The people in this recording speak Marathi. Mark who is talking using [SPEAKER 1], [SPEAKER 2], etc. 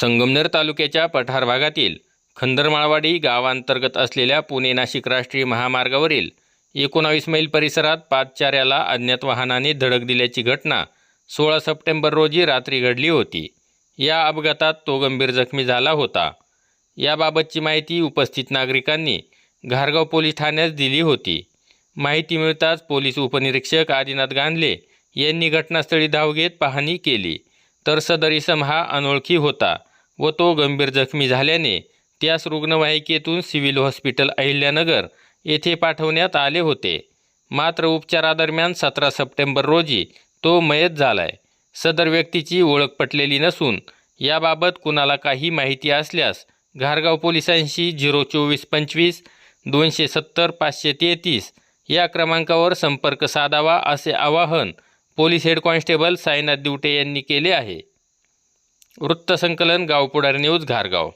[SPEAKER 1] संगमनेर तालुक्याच्या पठार भागातील खंदरमाळवाडी गावांतर्गत असलेल्या पुणे नाशिक राष्ट्रीय महामार्गावरील एकोणावीस मैल परिसरात पादचाऱ्याला अज्ञात वाहनाने धडक दिल्याची घटना सोळा सप्टेंबर रोजी रात्री घडली होती. या अपघातात तो गंभीर जखमी झाला होता. याबाबतची माहिती उपस्थित नागरिकांनी घारगाव पोलीस ठाण्यास दिली होती. माहिती मिळताच पोलीस उपनिरीक्षक आदिनाथ गांधले यांनी घटनास्थळी धाव घेत पाहणी केली. तर सदर इसम हा अनोळखी होता व तो गंभीर जखमी झाल्याने त्यास रुग्णवाहिकेतून सिव्हिल हॉस्पिटल अहिल्यानगर येथे पाठवण्यात आले होते. मात्र उपचारादरम्यान सतरा सप्टेंबर रोजी तो मयत झालाय. सदर व्यक्तीची ओळख पटलेली नसून याबाबत कुणाला काही माहिती असल्यास घारगाव पोलिसांशी झिरो चोवीस पंचवीस दोनशे सत्तर पाचशे तेहतीस या क्रमांकावर संपर्क साधावा असे आवाहन police head constable Sainath Divate यांनी केले आहे. वृत्तसंकलन गावपुढार न्यूज घारगाव.